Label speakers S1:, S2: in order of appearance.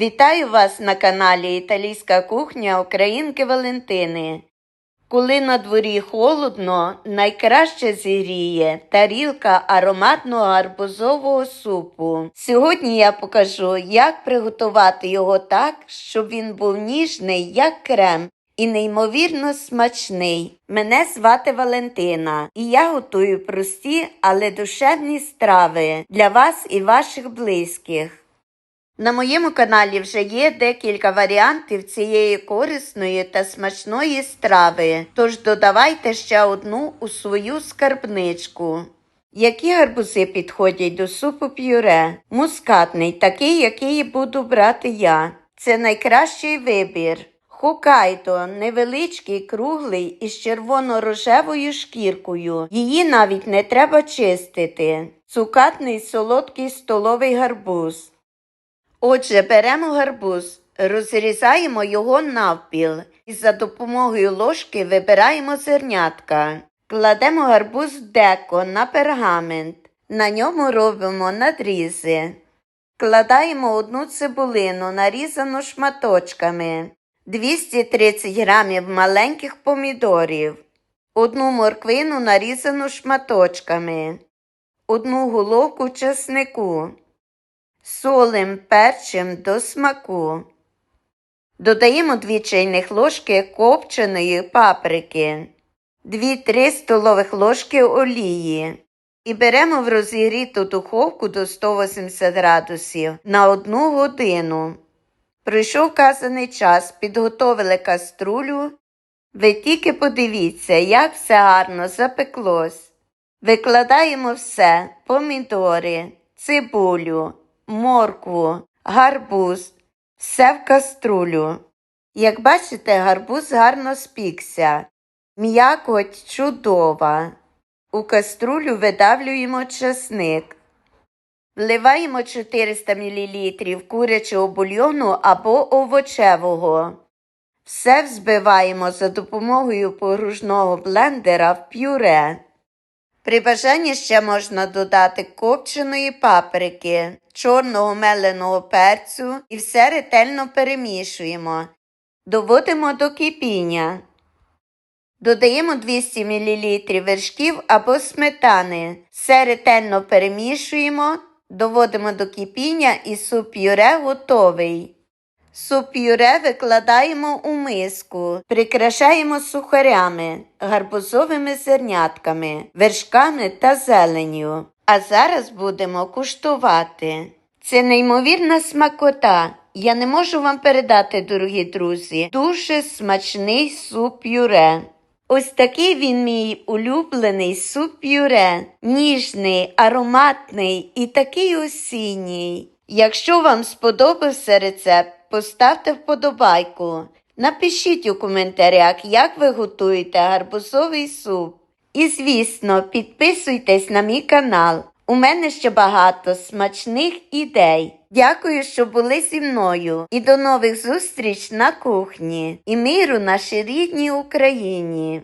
S1: Вітаю вас на каналі Італійська кухня Українки Валентини. Коли на дворі холодно, найкраще зігріє тарілка ароматного гарбузового супу. Сьогодні я покажу, як приготувати його так, щоб він був ніжний, як крем, і неймовірно смачний. Мене звати Валентина, і я готую прості, але душевні страви для вас і ваших близьких. На моєму каналі вже є декілька варіантів цієї корисної та смачної страви, тож додавайте ще одну у свою скарбничку. Які гарбузи підходять до супу пюре? Мускатний, такий, який буду брати я. Це найкращий вибір. Хокайдо невеличкий, круглий із червоно-рожевою шкіркою. Її навіть не треба чистити. Цукатний солодкий столовий гарбуз. Отже, беремо гарбуз, розрізаємо його навпіл і за допомогою ложки вибираємо зернятка. Кладемо гарбуз в деко на пергамент. На ньому робимо надрізи. Кладаємо одну цибулину, нарізану шматочками, 230 грамів маленьких помідорів, одну морквину нарізану шматочками, одну головку чеснику солим, перчим до смаку. Додаємо 2 чайних ложки копченої паприки, 2-3 столових ложки олії і беремо в розігріту духовку до 180 градусів на 1 годину. Прийшов вказаний час, підготовили каструлю. Ви тільки подивіться, як все гарно запеклось. Викладаємо все помідори, цибулю, моркву, гарбуз, все в каструлю. Як бачите, гарбуз гарно спікся, м'якоть чудова. У каструлю видавлюємо чесник. Вливаємо 400 мл курячого бульйону або овочевого. Все взбиваємо за допомогою погружного блендера в пюре. При бажанні ще можна додати копченої паприки, чорного меленого перцю і все ретельно перемішуємо. Доводимо до кипіння. Додаємо 200 мл вершків або сметани. Все ретельно перемішуємо, доводимо до кипіння і суп пюре готовий. Суп пюре викладаємо у миску, прикрашаємо сухарями, гарбузовими зернятками, вершками та зеленню. А зараз будемо куштувати. Це неймовірна смакота. Я не можу вам передати, дорогі друзі, дуже смачний суп пюре. Ось такий він мій улюблений суп пюре, ніжний, ароматний і такий осінній. Якщо вам сподобався рецепт, поставте вподобайку. Напишіть у коментарях, як ви готуєте гарбузовий суп. І, звісно, підписуйтесь на мій канал. У мене ще багато смачних ідей. Дякую, що були зі мною. І до нових зустріч на кухні і миру нашій рідній Україні.